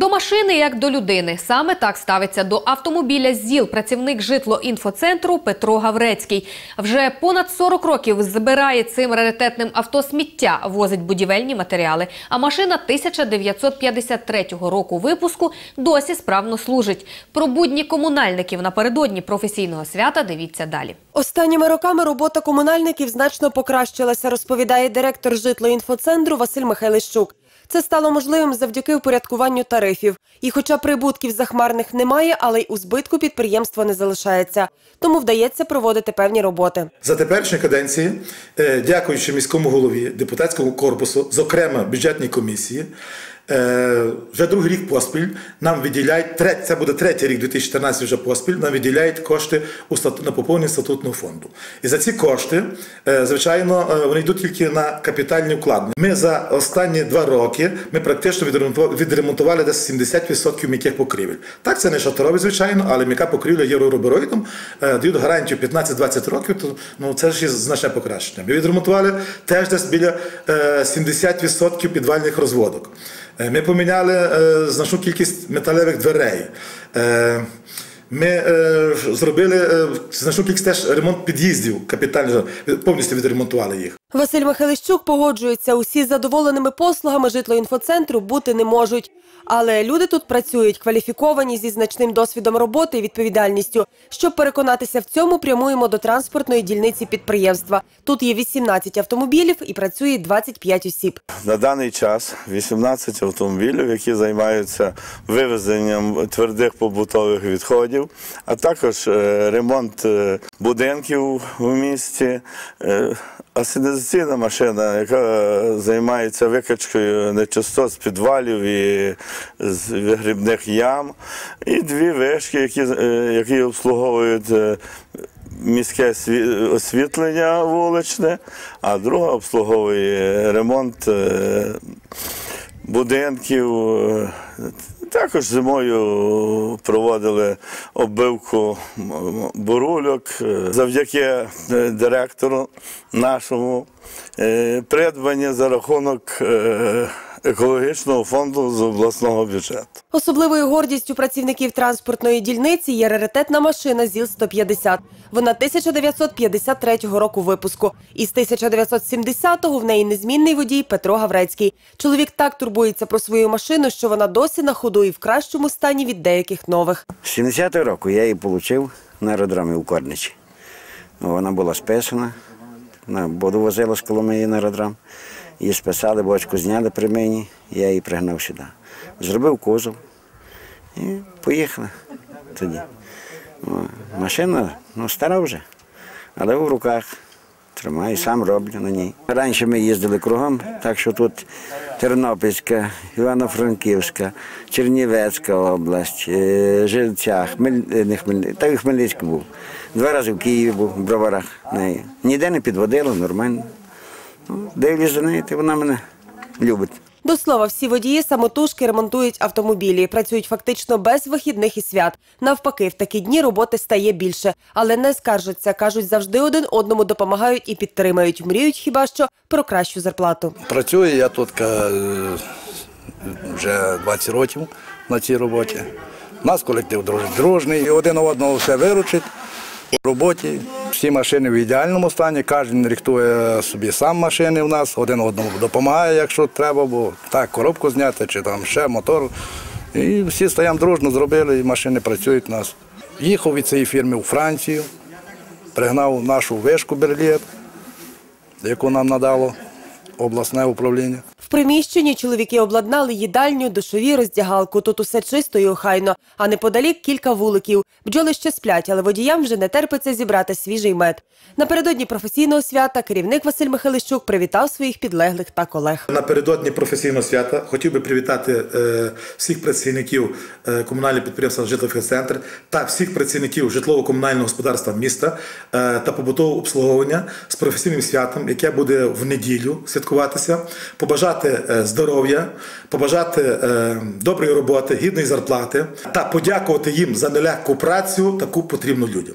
До машини як до людини. Саме так ставиться до автомобіля ЗІЛ працівник житлоінфоцентру Петро Гаврецький. Вже понад 40 років збирає цим раритетним авто сміття, возить будівельні матеріали. А машина 1953 року випуску досі справно служить. Про будні комунальників напередодні професійного свята дивіться далі. Останніми роками робота комунальників значно покращилася, розповідає директор житлоінфоцентру Василь Михайлищук. Це стало можливим завдяки упорядкуванню тарифів. І хоча прибутків захмарних немає, але й у збитку підприємство не залишається. Тому вдається проводити певні роботи. За теперішньої каденції, е, дякуючи міському голові, депутатському корпусу, зокрема бюджетній комісії, вже другий рік поспіль нам виділяють, треть- це буде третій рік, 2014 вже поспіль, нам виділяють кошти у стату- на поповнення статутного фонду. І за ці кошти, е, звичайно, е, вони йдуть тільки на капітальні вкладення. Ми за останні два роки ми практично відремонтували, десь 70% м'яких покрівель. Так, це не шатрові, звичайно, але м'яка покрівля євроробероїдом е, дають гарантію 15-20 років, то ну, це ж значне покращення. Ми відремонтували теж десь біля е, 70% підвальних розводок. Е, Ми поміняли е, значну кількість металевих дверей. Е, Ми зробили значну кількість теж ремонт під'їздів капітально, повністю відремонтували їх. Василь Михайлищук погоджується, усі задоволеними послугами житлоінфоцентру бути не можуть. Але люди тут працюють кваліфіковані зі значним досвідом роботи і відповідальністю. Щоб переконатися в цьому, прямуємо до транспортної дільниці підприємства. Тут є 18 автомобілів і працює 25 осіб. На даний час 18 автомобілів, які займаються вивезенням твердих побутових відходів, а також е, ремонт е, будинків у місті. е, Асенізаційна машина, яка займається викачкою нечистот з підвалів і з вигрібних ям, і дві вишки, які, е, які обслуговують е, міське освітлення вуличне, а друга обслуговує ремонт е, будинків. Е, Також зимою проводили оббивку бурульок Е, завдяки е, директору нашому придбання придбані за рахунок е, екологічного фонду з обласного бюджету. Особливою гордістю працівників транспортної дільниці є раритетна машина ЗІЛ-150. Вона 1953 року випуску. Із 1970-го в неї незмінний водій Петро Гаврецький. Чоловік так турбується про свою машину, що вона досі на ходу і в кращому стані від деяких нових. З 70-го року я її отримав на аеродромі у Корничі. Вона була списана, вона воду возила з Коломиї на аеродром. Її списали, бочку зняли при мені, я її пригнав сюди. Зробив кузов і поїхали тоді. Машина ну, стара вже, але в руках тримаю, сам роблю на ній. Раніше ми їздили кругом, так що тут Тернопільська, Івано-Франківська, Чернівецька область, е, Жильця, Хмель... е, не Хмель... та й Хмельницький був. Два рази в Києві був, в Броварах. неї. Ніде не підводило, нормально. Ну, дивлюсь за нею, вона мене любить. До слова, всі водії самотужки ремонтують автомобілі, працюють фактично без вихідних і свят. Навпаки, в такі дні роботи стає більше, але не скаржаться. кажуть, завжди один одному допомагають і підтримають. Мріють хіба що про кращу зарплату. Працюю я тут е, вже 20 років на цій роботі. Нас колектив дружний, і один одного все виручить у роботі. Всі машини в ідеальному стані, кожен рихтує собі сам машини у нас, один одному допомагає, якщо треба, бо так, коробку зняти чи там ще мотор. І всі стоїмо дружно, зробили, і машини працюють у нас. Їхав від цієї фірми у Францію, пригнав нашу вишку Берліт, яку нам надало обласне управління. Приміщенні чоловіки обладнали їдальню, душові, роздягалку. Тут усе чисто і охайно. А неподалік кілька вуликів. Бджоли ще сплять, але водіям вже не терпиться зібрати свіжий мед. Напередодні професійного свята керівник Василь Михайлищук привітав своїх підлеглих та колег. Напередодні професійного свята хотів би привітати е, всіх працівників е, комунального підприємства «Житлофіцентр» та всіх працівників житлово-комунального господарства міста е, та побутового обслуговування з професійним святом, яке буде в неділю святкуватися. Побажати е, здоров'я, побажати е, доброї роботи, гідної зарплати та подякувати їм за нелегку працю, таку потрібну людям.